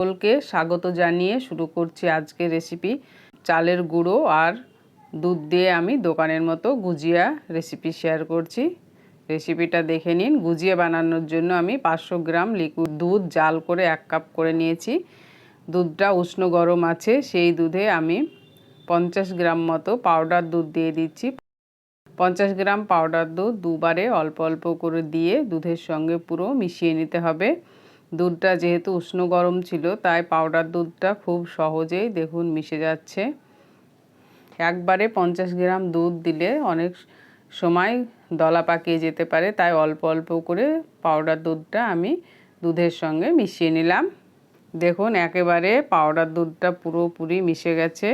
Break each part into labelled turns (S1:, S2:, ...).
S1: সকলকে স্বাগত জানিয়ে শুরু করছি আজকে রেসিপি চালের গুঁড়ো আর দুধ দিয়ে আমি দোকানের মতো গুজিয়া রেসিপি শেয়ার করছি। রেসিপিটা দেখে নিন। গুজিয়া বানানোর জন্য আমি পাঁচশো গ্রাম লিকুইড দুধ জাল করে এক কাপ করে নিয়েছি। দুধটা উষ্ণ গরম আছে, সেই দুধে আমি পঞ্চাশ গ্রাম মতো পাউডার দুধ দিয়ে দিচ্ছি। পঞ্চাশ গ্রাম পাউডার দুধ দুবারে অল্প অল্প করে দিয়ে দুধের সঙ্গে পুরো মিশিয়ে নিতে হবে। দুধটা যেহেতু উষ্ণ গরম ছিল, তাই পাউডার দুধটা খুব সহজেই দেখুন মিশে যাচ্ছে। একবারে পঞ্চাশ গ্রাম দুধ দিলে অনেক সময় দলা পাকিয়ে যেতে পারে, তাই অল্প অল্প করে পাউডার দুধটা আমি দুধের সঙ্গে মিশিয়ে নিলাম। দেখুন একেবারে পাউডার দুধটা পুরোপুরি মিশে গেছে।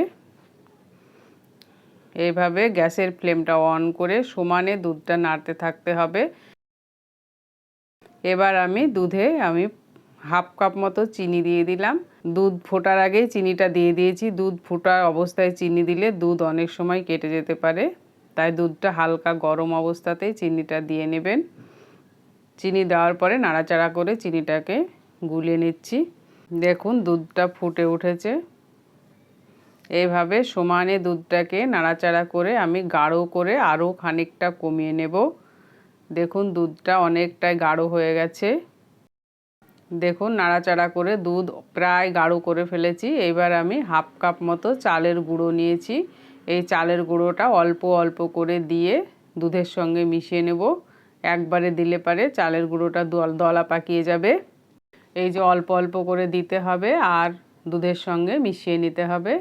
S1: এইভাবে গ্যাসের ফ্লেমটা অন করে সমানে দুধটা নাড়তে থাকতে হবে। এবার আমি দুধে আমি হাফ কাপ মতো চিনি দিয়ে দিলাম। দুধ ফোটার আগে চিনিটা দিয়ে দিয়েছি। দুধ ফোটার অবস্থায় চিনি দিলে দুধ অনেক সময় কেটে যেতে পারে। তাই দুধটা হালকা গরম অবস্থাতেই চিনিটা দিয়ে নেবেন। চিনি দেওয়ার পরে নাড়াচাড়া করে চিনিটাকে গুলিয়ে নিচ্ছি। দেখুন, দুধটা ফুটে উঠেছে। এইভাবে সমানে দুধটাকে নাড়াচাড়া করে আমি গাঢ় করে আরও খানিকটা কমিয়ে নেব। দেখুন, দুধটা অনেকটাই গাঢ় হয়ে গেছে। দেখুন, নাড়াচাড়া করে দুধ প্রায় গাঢ় করে ফেলেছি। এবার আমি হাফ কাপ মতো চালের গুঁড়ো নিয়েছি। এই চালের গুঁড়োটা অল্প অল্প করে দিয়ে দুধের সঙ্গে মিশিয়ে নেব। একবারে দিলে পারে চালের গুঁড়োটা দলা পাকিয়ে যাবে। এই যে অল্প অল্প করে দিতে হবে আর দুধের সঙ্গে মিশিয়ে নিতে হবে।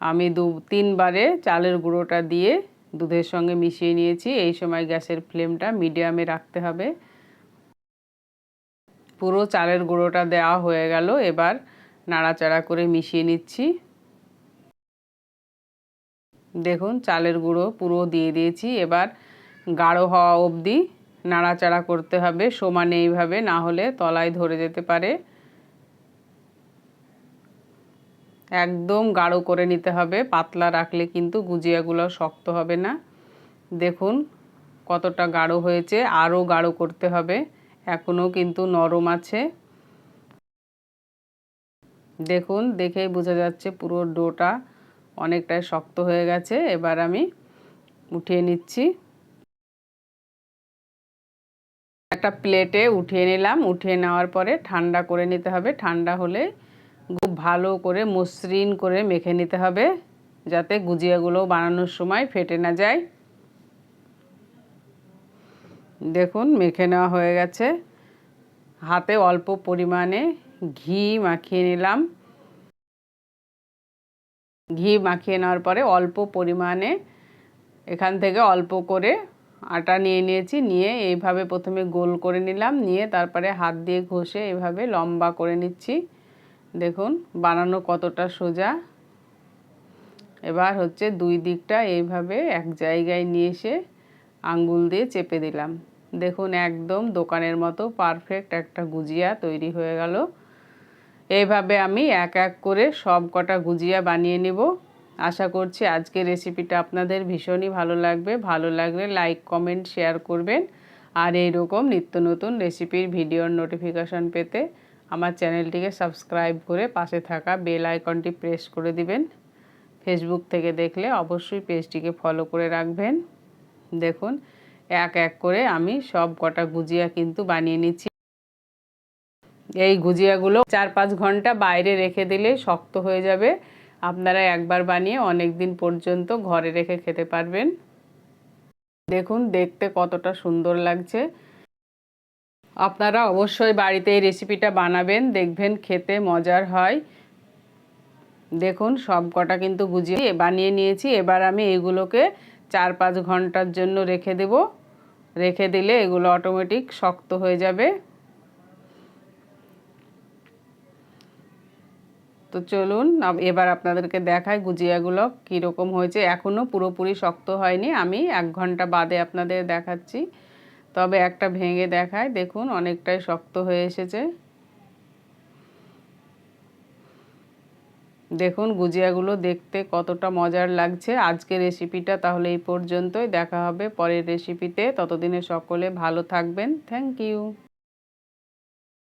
S1: আমি দু, তিনবারে চালের গুঁড়োটা দিয়ে দুধের সঙ্গে মিশিয়ে নিয়েছি। এই সময় গ্যাসের ফ্লেমটা মিডিয়ামে রাখতে হবে। পুরো চালের গুঁড়োটা দেওয়া হয়ে গেল। এবার নাড়াচাড়া করে মিশিয়ে নিচ্ছি। দেখুন, চালের গুঁড়ো পুরো দিয়ে দিয়েছি। এবার গাঢ় হওয়া অবধি নাড়াচাড়া করতে হবে। সমানে এইভাবে, না হলে তলায় ধরে যেতে পারে। একদম গাঢ় করে নিতে হবে। পাতলা রাখলে কিন্তু গুজিয়াগুলো শক্ত হবে না। দেখুন, কতটা গাঢ় হয়েছে। আরও গাঢ় করতে হবে। এখনও কিন্তু নরম আছে। দেখুন, দেখেই বোঝা যাচ্ছে পুরো ডোটা অনেকটাই শক্ত হয়ে গেছে। এবার আমি উঠিয়ে নিচ্ছি। একটা প্লেটে উঠিয়ে নিলাম। উঠিয়ে নেওয়ার পরে ঠান্ডা করে নিতে হবে। ঠান্ডা হলে খুব ভালো করে মসৃণ করে মেখে নিতে হবে, যাতে গুজিয়াগুলো বানানোর সময় ফেটে না যায়। দেখুন, মেখে নেওয়া হয়ে গেছে। হাতে অল্প পরিমাণে ঘি মাখিয়ে নিলাম। ঘি মাখিয়ে নেওয়ার পরে অল্প পরিমাণে এখান থেকে অল্প করে আটা নিয়ে নিয়েছি, নিয়ে এইভাবে প্রথমে গোল করে নিলাম, নিয়ে তারপরে হাত দিয়ে ঘষে এভাবে লম্বা করে নিচ্ছি। দেখুন, বানানো কতটা সোজা। এবার হচ্ছে দুই দিকটা এইভাবে এক জায়গায় নিয়ে এসে আঙ্গুল দিয়ে চেপে দিলাম। দেখুন, একদম দোকানের মতো পারফেক্ট একটা গুজিয়া তৈরি হয়ে গেল। এইভাবে আমি এক এক করে সব কটা গুজিয়া বানিয়ে নেব। আশা করছি আজকের রেসিপিটা আপনাদের ভীষণই ভালো লাগবে। ভালো লাগলে লাইক কমেন্ট শেয়ার করবেন। আর এই রকম নিত্য নতুন রেসিপির ভিডিওর নোটিফিকেশান পেতে আমার চ্যানেলটিকে সাবস্ক্রাইব করে পাশে থাকা বেল আইকনটি প্রেস করে দিবেন। ফেসবুক থেকে দেখলে অবশ্যই পেজটিকে ফলো করে রাখবেন। দেখুন এক এক করে আমি সব কটা গুজিয়া কিন্তু বানিয়ে নিচ্ছি। এই গুজিয়াগুলো চার পাঁচ ঘণ্টা বাইরে রেখে দিলে শক্ত হয়ে যাবে। আপনারা একবার বানিয়ে অনেক দিন পর্যন্ত ঘরে রেখে খেতে পারবেন। দেখুন, দেখতে কতটা সুন্দর লাগছে। আপনারা অবশ্যই বাড়িতে এই রেসিপিটা বানাবেন, দেখবেন খেতে মজার হয়। দেখুন, সব কটা কিন্তু গুজিয়ে বানিয়ে নিয়েছি। এবার আমি এগুলোকে চার পাঁচ ঘণ্টার জন্য রেখে দেব। রেখে দিলে এগুলো অটোমেটিক শক্ত হয়ে যাবে। তো চলুন এবার আপনাদেরকে দেখাই গুজিয়াগুলো কীরকম হয়েছে। এখনও পুরোপুরি শক্ত হয়নি। আমি এক ঘণ্টা বাদে আপনাদের দেখাচ্ছি। তবে একটা ভেঙে দেখায়। দেখুন, অনেকটাই শক্ত হয়ে এসেছে। দেখুন গুজিয়াগুলো দেখতে কতটা মজার লাগছে। আজকে রেসিপিটা তাহলে এই পর্যন্তই। দেখা হবে পরের রেসিপিতে ততদিনে সকলে ভালো থাকবেন। Thank you